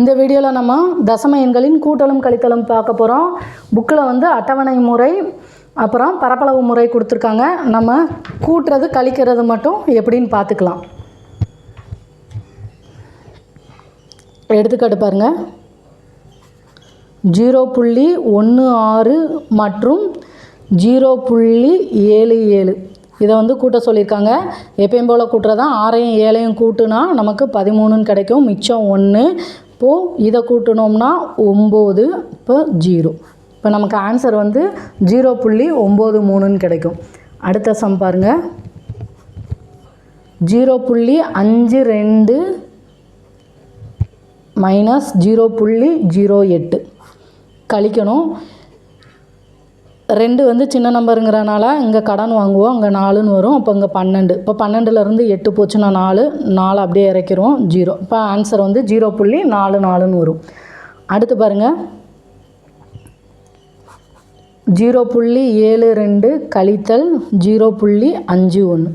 இந்த வீடியோவில் நம்ம தசம எண்களின் கூட்டலும் கழித்தலும் பார்க்க போகிறோம் புக்கில் வந்து அட்டவணை முறை அப்புறம் பரப்பளவு முறை கொடுத்துருக்காங்க. நம்ம கூட்டுறது கழிக்கிறது மட்டும் எப்படின்னு பார்த்துக்கலாம். எடுத்துக்காட்டு பாருங்கள் ஜீரோ புள்ளி ஒன்று ஆறு மற்றும் ஜீரோ புள்ளி ஏழு ஏழு. இதை வந்து கூட்ட சொல்லியிருக்காங்க. எப்பயும் போல் கூட்டுறதான் ஆறையும் ஏழையும் கூட்டுனா நமக்கு பதிமூணுன்னு கிடைக்கும். மிச்சம் ஒன்று இப்போது இதை கூட்டினோம்னா ஒம்பது இப்போ ஜீரோ. இப்போ நமக்கு ஆன்சர் வந்து ஜீரோ புள்ளி ஒம்பது மூணுன்னு கிடைக்கும். அடுத்த சம் பாருங்கள் ஜீரோ புள்ளி அஞ்சு ரெண்டு மைனஸ் ஜீரோ புள்ளி ஜீரோ எட்டு. கழிக்கணும். ரெண்டு வந்து சின்ன நம்பருங்கிறனால இங்கே கடன் வாங்குவோம் அங்கே நாலுன்னு வரும். அப்போ இங்கே பன்னெண்டு. இப்போ பன்னெண்டுலேருந்து எட்டு போச்சுன்னா நாலு நாலு அப்படியே இறக்கிறோம் ஜீரோ. இப்போ ஆன்சர் வந்து ஜீரோ புள்ளி நாலு நாலுன்னு வரும். அடுத்து பாருங்கள் ஜீரோ புள்ளி ஏழு ரெண்டு கழித்தல் ஜீரோ புள்ளி அஞ்சு ஒன்று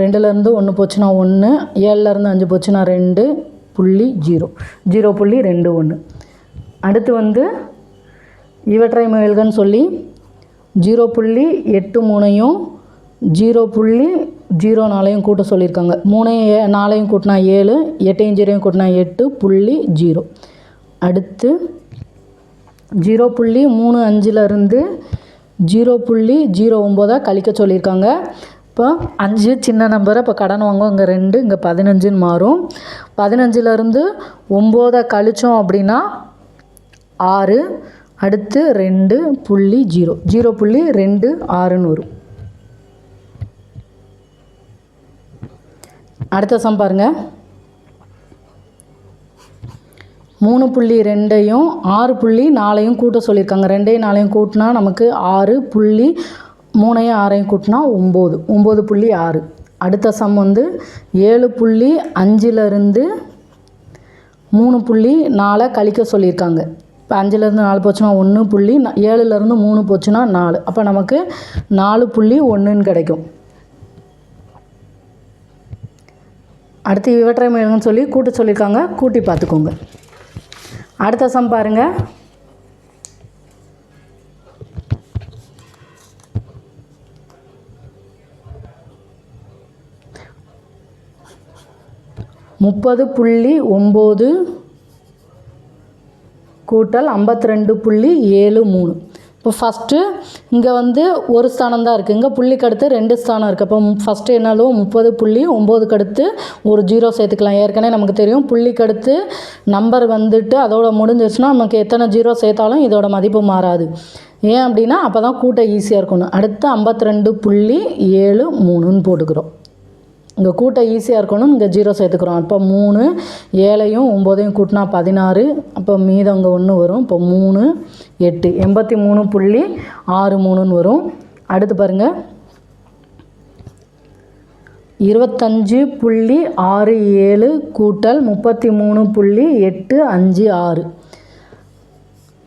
ரெண்டுலேருந்து ஒன்று போச்சுன்னா ஒன்று ஏழுலேருந்து அஞ்சு போச்சுன்னா ரெண்டு புள்ளி ஜீரோ. ஜீரோ புள்ளி ரெண்டு ஒன்று அடுத்து வந்து இவற்றை முயல்கன்னு சொல்லி ஜீரோ புள்ளி எட்டு மூணையும் ஜீரோ புள்ளி ஜீரோ நாலையும் கூட்ட சொல்லியிருக்காங்க. மூணையும் ஏ நாலையும் கூட்டினா ஏழு எட்டையும் ஜீரோயும் கூட்டினா எட்டு புள்ளி ஜீரோ. அடுத்து ஜீரோ புள்ளி மூணு அஞ்சுலேருந்து ஜீரோ புள்ளி ஜீரோ ஒம்போதாக கழிக்க சொல்லியிருக்காங்க. இப்போ அஞ்சு சின்ன நம்பரை இப்போ கடன் வாங்குவோம். இங்கே ரெண்டு இங்கே பதினஞ்சுன்னு மாறும். பதினஞ்சுலேருந்து ஒம்போதை கழித்தோம் அப்படின்னா ஆறு அடுத்து ரெண்டு புள்ளி ஜீரோ. ஜீரோ புள்ளி ரெண்டு ஆறுன்னு வரும் அடுத்த சம் பாருங்கள் மூணு புள்ளி ரெண்டையும் ஆறு புள்ளி நாலையும் கூட்ட சொல்லியிருக்காங்க. ரெண்டையும் நாலையும் கூட்டினா நமக்கு ஆறு புள்ளி மூணையும் ஆறையும் கூட்டினா ஒம்பது. ஒம்பது புள்ளி ஆறு. அடுத்த சம் வந்து ஏழு புள்ளி அஞ்சிலருந்து மூணு புள்ளி நாலை கழிக்க சொல்லியிருக்காங்க. இப்போ அஞ்சுலேருந்து நாலு போச்சுன்னா ஒன்று புள்ளி ஏழுலேருந்து மூணு போச்சுன்னா நாலு. அப்போ நமக்கு நாலு புள்ளி ஒன்றுன்னு கிடைக்கும். அடுத்து இவற்றை முயலுங்கன்னு சொல்லி கூட்ட சொல்லியிருக்காங்க கூட்டி பார்த்துக்கோங்க. அடுத்த சம் பாருங்க. முப்பது புள்ளி ஒம்பது கூட்டல் ஐம்பத்தி ரெண்டு புள்ளி ஏழு மூணு. இப்போ ஃபஸ்ட்டு இங்கே வந்து ஒரு ஸ்தானம் தான் இருக்குது இங்கே புள்ளிக்கு அடுத்து ரெண்டு ஸ்தானம் இருக்குது அப்போ ஃபஸ்ட்டு என்னாலும் முப்பது புள்ளி ஒம்போதுக்கு அடுத்து ஒரு ஜீரோ சேர்த்துக்கலாம். ஏற்கனவே நமக்கு தெரியும். புள்ளிக்கு அடுத்து நம்பர் வந்துட்டு அதோட முடிஞ்சிருச்சுன்னா நமக்கு எத்தனை ஜீரோ சேர்த்தாலும் இதோட மதிப்பு மாறாது. ஏன் அப்படின்னா அப்போ தான் கூட்ட ஈஸியாக இருக்கணும். அடுத்து ஐம்பத்தி ரெண்டு புள்ளி ஏழு மூணுன்னு போட்டுக்கிறோம். இங்கே கூட்ட ஈஸியாக இருக்கணும். இங்கே ஜீரோ சேர்த்துக்கிறோம். அப்போ மூணு ஏழையும் ஒம்போதையும் கூட்டினா பதினாறு. அப்போ மீதம் இங்கே ஒன்று வரும். இப்போ மூணு எட்டு. எண்பத்தி மூணு புள்ளி ஆறு மூணுன்னு வரும். அடுத்து பாருங்கள் இருபத்தஞ்சு புள்ளி ஆறு ஏழு கூட்டல் முப்பத்தி மூணு புள்ளி எட்டு அஞ்சு ஆறு.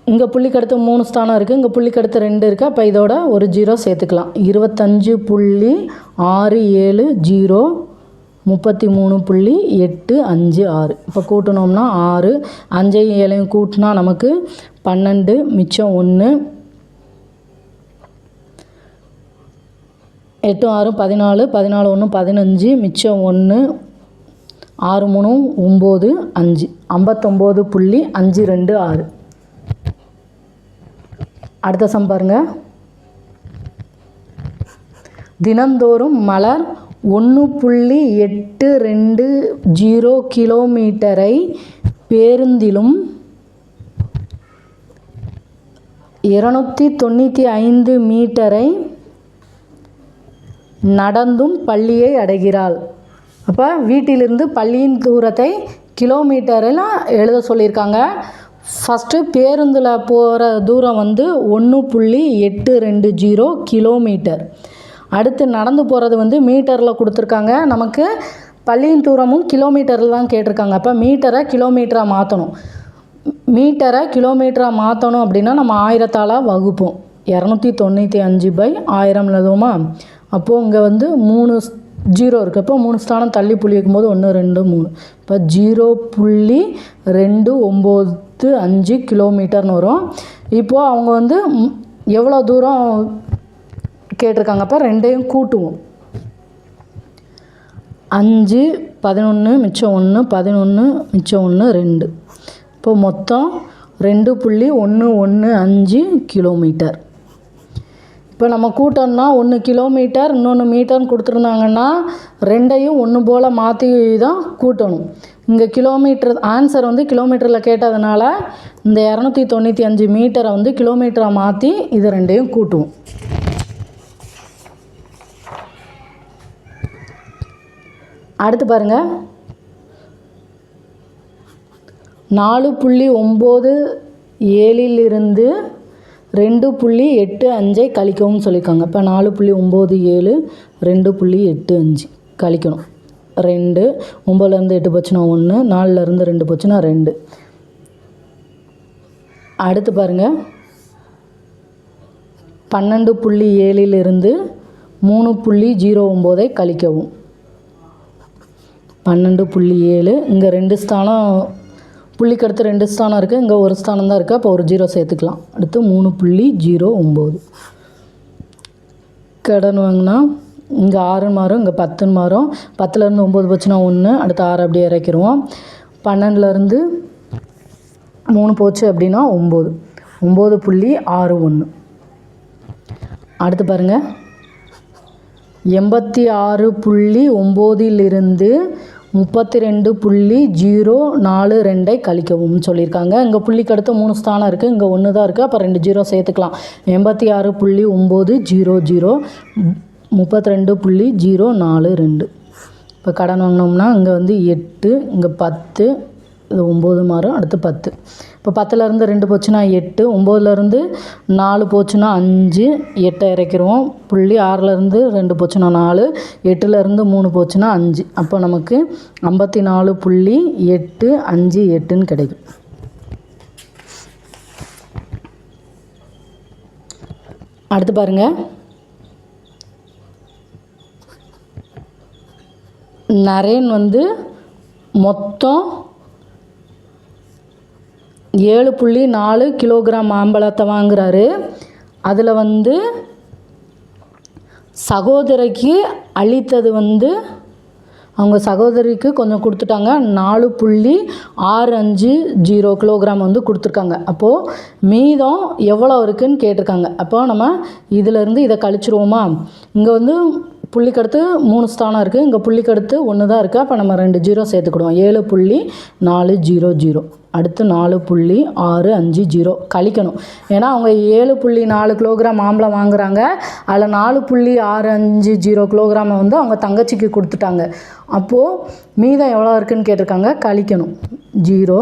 இங்கே புள்ளிக்கு அடுத்து மூணு ஸ்தானம் இருக்குது இங்கே புள்ளிக்கு அடுத்து ரெண்டு இருக்குது அப்போ இதோட ஒரு ஜீரோ சேர்த்துக்கலாம். இருபத்தஞ்சு புள்ளி ஆறு ஏழு ஜீரோ முப்பத்தி மூணு புள்ளி எட்டு அஞ்சு ஆறு. இப்போ கூட்டினோம்னா ஆறு அஞ்சையும் ஏழையும் கூட்டினா நமக்கு பன்னெண்டு மிச்சம் ஒன்று எட்டு ஆறு பதினாலு பதினாலு ஒன்று பதினஞ்சு மிச்சம் ஒன்று ஆறு மூணு ஒம்பது அஞ்சு. ஐம்பத்தொம்போது புள்ளி அஞ்சு ரெண்டு ஆறு. அடுத்த சம் பாருங்க. தினந்தோறும் மலர் ஒன்று புள்ளி எட்டு ரெண்டு ஜீரோ கிலோமீட்டரை பேருந்திலும் இருநூற்றி தொண்ணூற்றி ஐந்து மீட்டரை நடந்தும் பள்ளியை அடைகிறாள். அப்போ வீட்டிலிருந்து பள்ளியின் தூரத்தை கிலோமீட்டரில் எழுத சொல்லியிருக்காங்க. ஃபஸ்ட்டு பேருந்தில் போகிற தூரம் வந்து ஒன்று புள்ளி எட்டு ரெண்டு ஜீரோ கிலோமீட்டர். அடுத்து நடந்து போகிறது வந்து மீட்டரில் கொடுத்துருக்காங்க. நமக்கு பள்ளியின் தூரமும் கிலோமீட்டரில் தான் கேட்டிருக்காங்க. அப்போ மீட்டரை கிலோமீட்டராக மாற்றணும் மீட்டரை கிலோமீட்டராக மாற்றணும் அப்படின்னா நம்ம ஆயிரத்தால் வகுப்போம். இரநூத்தி தொண்ணூற்றி அஞ்சு பை ஆயிரம் எழுதுவோமா? அப்போது இங்கே வந்து மூணு ஜீரோ இருக்குது அப்போ மூணு ஸ்தானம் தள்ளி புள்ளி வைக்கும்போது ஒன்று ரெண்டு மூணு. இப்போ ஜீரோ புள்ளி ரெண்டு ஒம்பது பத்து அஞ்சு கிலோமீட்டர்னு வரும். இப்போது அவங்க வந்து எவ்வளோ தூரம் கேட்டிருக்காங்க அப்போ ரெண்டையும் கூட்டுவோம். அஞ்சு பதினொன்று மிச்சம் ஒன்று பதினொன்று மிச்சம் ஒன்று ரெண்டு. இப்போ மொத்தம் ரெண்டு புள்ளி ஒன்று ஒன்று அஞ்சு கிலோமீட்டர். இப்போ நம்ம கூட்டம்னா ஒன்று கிலோமீட்டர் இன்னொன்று மீட்டர்னு கொடுத்துருந்தாங்கன்னா ரெண்டையும் ஒன்று போல் மாற்றி தான் கூட்டணும். இங்கே கிலோமீட்டர் ஆன்சர் வந்து கிலோமீட்டரில் கேட்டதுனால இந்த இரநூத்தி தொண்ணூற்றி அஞ்சு மீட்டரை வந்து கிலோமீட்டராக மாற்றி இது ரெண்டையும் கூட்டுவோம். அடுத்து பாருங்கள் நாலு புள்ளி ஒம்பது ஏழிலிருந்து ரெண்டு புள்ளி எட்டு அஞ்சை கழிக்கவும் சொல்லியிருக்காங்க. இப்போ நாலு புள்ளி ஒம்பது ஏழு ரெண்டு புள்ளி எட்டு அஞ்சு கழிக்கணும். ரெண்டு ஒம்பதுலேருந்து எட்டு போச்சுன்னா ஒன்று நாலுலேருந்து ரெண்டு போச்சுன்னா ரெண்டு. அடுத்து பாருங்கள் பன்னெண்டு புள்ளி ஏழிலிருந்து மூணு புள்ளி ஜீரோ ஒம்போதை கழிக்கவும். பன்னெண்டு புள்ளி ஏழு இங்கே ரெண்டு ஸ்தானம் புள்ளிக்கு அடுத்து ரெண்டு ஸ்தானம் இருக்குது இங்கே ஒரு ஸ்தானம் தான் இருக்குது அப்போ ஒரு ஜீரோ சேர்த்துக்கலாம். அடுத்து மூணு புள்ளி ஜீரோ ஒம்பது. கடன் வாங்கினா இங்கே ஆறுன்னு மாறும் இங்கே பத்துன்னு மாறும். பத்துலேருந்து ஒம்பது போச்சுன்னா ஒன்று அடுத்து ஆறு அப்படியே இறக்கிடுவோம் பன்னெண்டுலேருந்து மூணு போச்சு அப்படின்னா ஒம்பது ஒம்பது புள்ளி ஆறு ஒன்று அடுத்து பாருங்கள் எண்பத்தி ஆறு புள்ளி ஒம்போதிலிருந்து முப்பத்தி ரெண்டு புள்ளி ஜீரோ நாலு ரெண்டை கழிக்கவும் சொல்லியிருக்காங்க. இங்கே புள்ளிக்கு அடுத்து மூணு ஸ்தானம் இருக்குது இங்கே ஒன்று தான் இருக்குது அப்போ ரெண்டு ஜீரோ சேர்த்துக்கலாம். எண்பத்தி ஆறு புள்ளி ஒம்பது ஜீரோ ஜீரோ முப்பத்தி ரெண்டு புள்ளி ஜீரோ நாலு ரெண்டு. இப்போ கடன் வாங்கினோம்னா இங்கே வந்து எட்டு இங்கே பத்து இது ஒம்பது மாறும் அடுத்து பத்து. இப்போ பத்துலேருந்து ரெண்டு போச்சுன்னா எட்டு ஒம்போதுலேருந்து நாலு போச்சுன்னா அஞ்சு எட்டை இறைக்கிறோம். புள்ளி ஆறுலேருந்து ரெண்டு போச்சுன்னா நாலு எட்டுலேருந்து மூணு போச்சுன்னா அஞ்சு. அப்போ நமக்கு ஐம்பத்தி நாலு புள்ளி எட்டு அஞ்சு எட்டுன்னு கிடைக்கும். அடுத்து பாருங்கள் நரேன் வந்து மொத்தம் ஏழு புள்ளி நாலு கிலோகிராம் மாம்பழத்தை வாங்குறாரு. அதில் வந்து சகோதரிக்கு அளித்தது வந்து அவங்க சகோதரிக்கு கொஞ்சம் கொடுத்துட்டாங்க. நாலு புள்ளி ஆறு அஞ்சு ஜீரோ கிலோகிராம் வந்து கொடுத்துருக்காங்க. அப்போது மீதம் எவ்வளோ இருக்குன்னு கேட்டிருக்காங்க. அப்போ நம்ம இதிலேருந்து இதை கழிச்சிருவோமா? இங்கே வந்து புள்ளிக்கடுத்து மூணு ஸ்தானம் இருக்குது இங்கே புள்ளிக்கடுத்து ஒன்று தான் இருக்குது அப்போ நம்ம ரெண்டு ஜீரோ சேர்த்துக்கிடுவோம். ஏழு புள்ளி நாலு ஜீரோ ஜீரோ. அடுத்து நாலு புள்ளி ஆறு அஞ்சு ஜீரோ. கழிக்கணும். ஏன்னா அவங்க ஏழு புள்ளி நாலு கிலோகிராம் மாம்பழம் வாங்குறாங்க. அதில் நாலு புள்ளி ஆறு அஞ்சு ஜீரோ கிலோகிராமை வந்து அவங்க தங்கச்சிக்கு கொடுத்துட்டாங்க. அப்போது மீதம் எவ்வளோ இருக்குன்னு கேட்டிருக்காங்க. கழிக்கணும். ஜீரோ.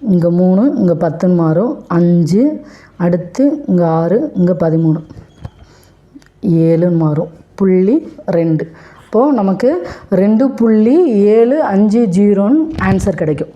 இங்கே மூணு இங்கே பத்துன்னு மாறும். அஞ்சு. அடுத்து இங்கே ஆறு இங்கே பதிமூணு. ஏழுன்னு மாறும். புள்ளி ரெண்டு. அப்போது நமக்கு ரெண்டு புள்ளி ஏழு அஞ்சு ஜீரோன்னு ஆன்சர் கிடைக்கும்.